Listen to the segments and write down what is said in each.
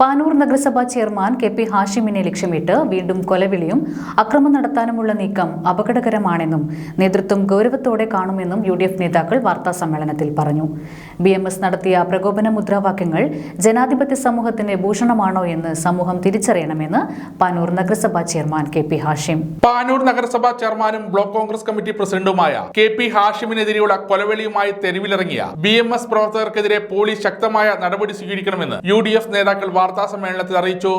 പാനൂർ നഗരസഭാ chairman K P ഹാഷിമിനെ ലക്ഷ്യമിട്ട് വീണ്ടും കൊലവിളിയും അക്രമം നടത്താനുമുള്ള നീക്കം അപകടകരമാണെന്നും നേതൃത്വം ഗൗരവത്തോടെ കാണുമെന്നും യു നേതാക്കൾ വാർത്താ സമ്മേളനത്തിൽ പറഞ്ഞു. ബി നടത്തിയ പ്രകോപന മുദ്രാവാക്യങ്ങൾ ജനാധിപത്യ സമൂഹത്തിന് ഭൂഷണമാണോ എന്ന് സമൂഹം തിരിച്ചറിയണമെന്ന് പാനൂർ നഗരസഭാ chairman K P Hashim. Panoor നഗരസഭാ ചെയർമാനും ബ്ലോക്ക് കോൺഗ്രസ് കമ്മിറ്റി പ്രസിഡന്റുമായ കെ പി ഹാഷിമിനെതിരെയുള്ള കൊലവിളിയുമായി തെരുവിലിറങ്ങിയ ബി പ്രവർത്തകർക്കെതിരെ പോലീസ് ശക്തമായ നടപടി സ്വീകരിക്കണമെന്ന് യു നേതാക്കൾ സമ്മേളനത്തിൽ അറിയിച്ചു.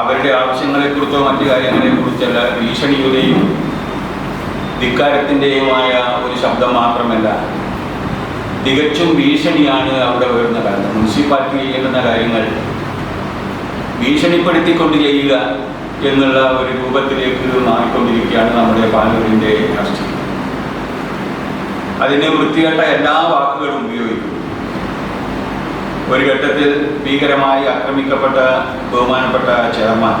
അവരുടെ ആവശ്യങ്ങളെക്കുറിച്ചോ മറ്റു കാര്യങ്ങളെക്കുറിച്ചല്ല ഭീഷണിയുടെയും ധിക്കാരത്തിന്റെയുമായ ഒരു ശബ്ദം മാത്രമല്ല തികച്ചും ഭീഷണിയാണ് അവിടെ വരുന്ന കാര്യം മുനിസിപ്പാലിറ്റി ചെയ്യേണ്ടുന്ന കാര്യങ്ങൾ ഭീഷണിപ്പെടുത്തിക്കൊണ്ട് ചെയ്യുക എന്നുള്ള ഒരു രൂപത്തിലേക്ക് മാറിക്കൊണ്ടിരിക്കുകയാണ് നമ്മുടെ പാലൂരിന്റെ രാഷ്ട്രീയം. അതിന് വൃത്തികെട്ട എല്ലാ വാക്കുകളും ഉപയോഗിക്കും ഒരു ഘട്ടത്തിൽ ഭീകരമായി ആക്രമിക്കപ്പെട്ട ബഹുമാനപ്പെട്ട ചെയർമാൻ.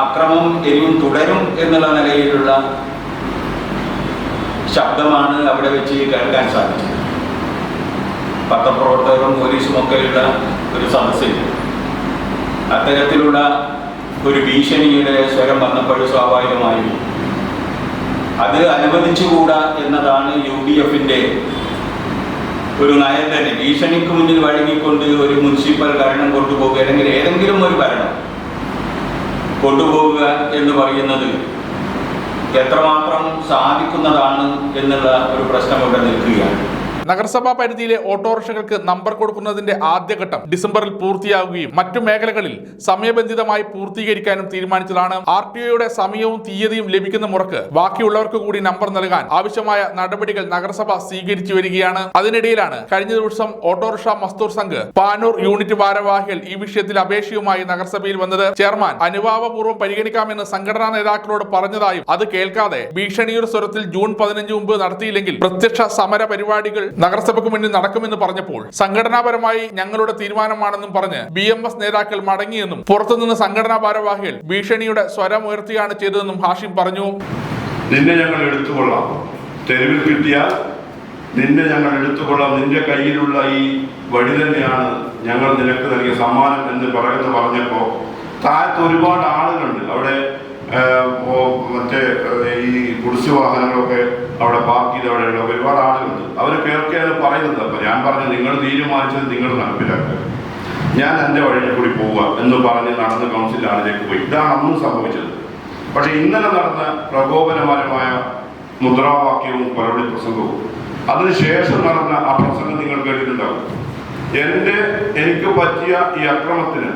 അക്രമം ഇനിയും തുടരും എന്നുള്ള നിലയിലുള്ള ശബ്ദമാണ് അവിടെ വെച്ച് കേൾക്കാൻ സാധിച്ചത്. പത്രപ്രവർത്തകരും പോലീസും ഒക്കെയുള്ള ഒരു സദസ്സിൽ അത്തരത്തിലുള്ള ഒരു ഭീഷണിയുടെ സ്വരം വന്നപ്പോഴും സ്വാഭാവികമായും അത് അനുവദിച്ചുകൂടാ എന്നതാണ് യു ഡി എഫിന്റെ ഒരു നയം തന്നെ. ഭീഷണിക്ക് മുന്നിൽ വഴങ്ങിക്കൊണ്ട് ഒരു മുനിസിപ്പൽ ഭരണം കൊണ്ടുപോകുക അല്ലെങ്കിൽ ഏതെങ്കിലും ഒരു ഭരണം കൊണ്ടുപോകുക എന്ന് പറയുന്നത് എത്രമാത്രം സാധിക്കുന്നതാണ് എന്നുള്ള ഒരു പ്രശ്നം ഇവിടെ നിൽക്കുകയാണ്. നഗരസഭാ പരിധിയിലെ ഓട്ടോറിക്ഷകൾക്ക് നമ്പർ കൊടുക്കുന്നതിന്റെ ആദ്യഘട്ടം ഡിസംബറിൽ പൂർത്തിയാകുകയും മറ്റു മേഖലകളിൽ സമയബന്ധിതമായി പൂർത്തീകരിക്കാനും തീരുമാനിച്ചതാണ് ആർ ടി ഒയുടെ സമയവും തീയതിയും ലഭിക്കുന്ന മുറക്ക് ബാക്കിയുള്ളവർക്ക് കൂടി നമ്പർ നൽകാൻ ആവശ്യമായ നടപടികൾ നഗരസഭ സ്വീകരിച്ചു വരികയാണ്. അതിനിടയിലാണ് കഴിഞ്ഞ ദിവസം ഓട്ടോറിക്ഷ മസ്തൂർ സംഘ് പാനൂർ യൂണിറ്റ് ഭാരവാഹികൾ ഈ വിഷയത്തിൽ അപേക്ഷയുമായി നഗരസഭയിൽ വന്നത് ചെയർമാൻ അനുഭാവപൂർവം പരിഗണിക്കാമെന്ന് സംഘടനാ നേതാക്കളോട് പറഞ്ഞതായും അത് കേൾക്കാതെ ഭീഷണിയുടെ സ്വരത്തിൽ ജൂൺ പതിനഞ്ച് മുമ്പ് നടത്തിയില്ലെങ്കിൽ പ്രത്യക്ഷ സമര പരിപാടികൾ നഗരസഭയ്ക്ക് മുന്നിൽ നടക്കുമെന്ന് പറഞ്ഞപ്പോൾ സംഘടനാപരമായി ഞങ്ങളുടെ തീരുമാനമാണെന്നും പറഞ്ഞ് ബി എം എസ് നേതാക്കൾ മടങ്ങിയെന്നും പുറത്തുനിന്ന് സംഘടനാ ഭാരവാഹികൾ ഭീഷണിയുടെ സ്വരം ഉയർത്തിയാണ് ചെയ്തതെന്നും ഹാഷിം പറഞ്ഞു. നിന്നെ ഞങ്ങൾ എടുത്തുകൊള്ളാം. തെരുവിൽ കിട്ടിയാൽ നിന്നെ ഞങ്ങൾ എടുത്തുകൊള്ളാം. നിന്റെ കയ്യിലുള്ള ഈ വഴി തന്നെയാണ് ഞങ്ങൾ നിനക്ക് നൽകിയ സമ്മാനം എന്ന് പറയുന്നത് പറഞ്ഞപ്പോൾ താഴത്ത് ഒരുപാട് ആളുകളുണ്ട്. അവിടെ മറ്റേ ഈ കുടിച്ചു വാഹനങ്ങളൊക്കെ അവിടെ പാർക്ക് ചെയ്ത് അവിടെയുള്ള ഒരുപാട് ആളുകളുണ്ട്. അവർ അത് പറയുന്നത് അപ്പൊ ഞാൻ പറഞ്ഞു നിങ്ങൾ തീരുമാനിച്ചത് നിങ്ങൾ നടപ്പിലാക്കുക. ഞാൻ എന്റെ വഴിയിൽ കൂടി പോവുക എന്ന് പറഞ്ഞ് നടന്ന കൗൺസിൽ ആളിലേക്ക് പോയി. ഇതാണ് അന്നും സംഭവിച്ചത്. പക്ഷെ ഇന്നലെ നടന്ന പ്രകോപനപരമായ മുദ്രാവാക്യവും പരവടി പ്രസംഗവും. അതിനുശേഷം നടന്ന ആ പ്രസംഗം നിങ്ങൾ കേട്ടിട്ടുണ്ടാവും. എന്റെ എനിക്ക് പറ്റിയ ഈ അക്രമത്തിന്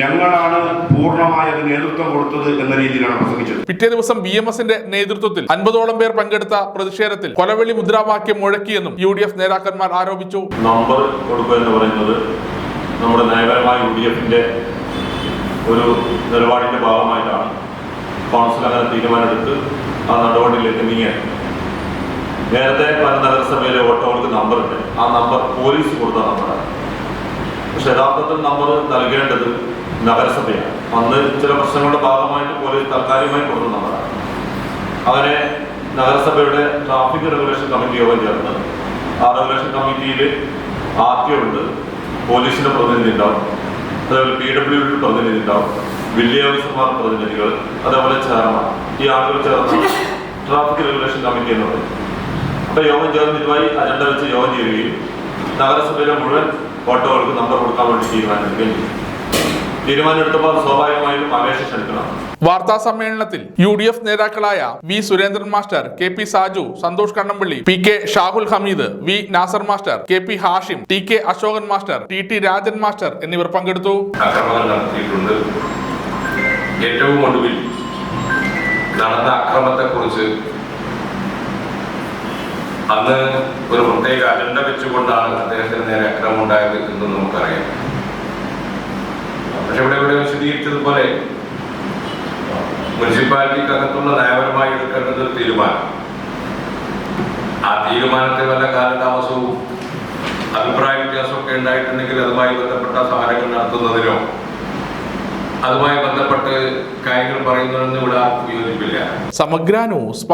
ഞങ്ങളാണ് പൂർണമായ നേതൃത്വം കൊടുത്തത് എന്ന രീതിയിലാണ് പ്രസംഗിച്ചത്. പിറ്റേ ദിവസം ബി എം എസിന്റെ നേതൃത്വത്തിൽ അൻപതോളം പേർ പങ്കെടുത്ത പ്രതിഷേധത്തിൽ കൊലവിളി മുദ്രാവാക്യം മുഴക്കിയെന്നും യു ഡി എഫ് നേതാക്കന്മാർ ആരോപിച്ചു. നമ്പർ കൊടുക്കുക എന്ന് പറയുന്നത് നമ്മുടെ നയപരമായ യു ഡി എഫിന്റെ ഒരു നിലപാടിന്റെ ഭാഗമായിട്ടാണ്. കൗൺസിൽ അങ്ങനെ തീരുമാനമെടുത്ത് ആ നടപടിയിലേക്ക് നീങ്ങിയത്. നേരത്തെ പല നഗരസഭയിലെ ഓട്ടോകൾക്ക് നമ്പറുണ്ട്. ആ നമ്പർ പോലീസ് കൊടുത്ത നമ്പറാണ്. പക്ഷെ യഥാർത്ഥത്തിൽ നമ്പർ നൽകേണ്ടത് നഗരസഭയാണ് അന്ന് ചില പ്രശ്നങ്ങളുടെ ഭാഗമായിട്ട് പോലീസ് താൽക്കാലികമായി നമ്പറാണ് അവരെ നഗരസഭയുടെ ട്രാഫിക് റെഗുലേഷൻ കമ്മിറ്റി യോഗം ചേർന്ന് ആ റെഗുലേഷൻ കമ്മിറ്റിയിൽ ആർ ടി ഉണ്ട് പോലീസിന്റെ പ്രതിനിധി ഉണ്ടാവും അതേപോലെ പി ഡബ്ല്യു ഡി പ്രതിനിധി ഉണ്ടാവും വില്ലേജ് ഓഫീസർമാർ പ്രതിനിധികൾ അതേപോലെ ചെയർമാൻ. ഈ ആളുകൾ ചേർന്ന് ട്രാഫിക് റെഗുലേഷൻ കമ്മിറ്റി എന്ന് പറയും. അപ്പൊ യോഗം ചേർന്ന് ഇതുമായി അജണ്ട വെച്ച് യോഗം ചെയ്യുകയും നഗരസഭയിലെ മുഴുവൻ ഓട്ടോകൾക്ക് നമ്പർ കൊടുക്കാൻ വേണ്ടി തീരുമാനിക്കുകയും ചെയ്തു തീരുമാനമെടുത്തപ്പോൾ സ്വാഭാവികമായും അപേക്ഷ ക്ഷണിക്കണം. വാർത്താ സമ്മേളനത്തിൽ യു ഡി എഫ് നേതാക്കളായ V Surendran master K P Saju Santhosh Kannampally P K Shahul Hameed V Nasar master K P Hashim T K Ashokan master T T Rajan master എന്നിവർ പങ്കെടുത്തു. നടത്തിയിട്ടുണ്ട്. ഏറ്റവും ഒടുവിൽ നടന്ന അക്രമത്തെക്കുറിച്ച് അന്ന് ഒരു പ്രത്യേക അജണ്ട വെച്ചുകൊണ്ടാണ് അദ്ദേഹത്തിന് നേരെ അക്രമം ഉണ്ടായത് എന്ന് നമുക്കറിയാം. പക്ഷെ ഇവിടെ ഇവിടെ വിശദീകരിച്ചതുപോലെ മുനിസിപ്പാലിറ്റിക്കകത്തുള്ള നയപരമായി എടുക്കേണ്ടത് ഒരു തീരുമാനം. ആ തീരുമാനത്തെ വല്ല കാലതാമസവും അഭിപ്രായ വ്യത്യാസമൊക്കെ ഉണ്ടായിട്ടുണ്ടെങ്കിൽ അതുമായി ബന്ധപ്പെട്ട സമരങ്ങൾ നടത്തുന്നതിനോ അതുമായി ബന്ധപ്പെട്ട് കാര്യങ്ങൾ പറയുന്നതിനൊന്നും ഇവിടെ ആർക്കും വിയോജിപ്പില്ല സമഗ്ര ന്യൂസ്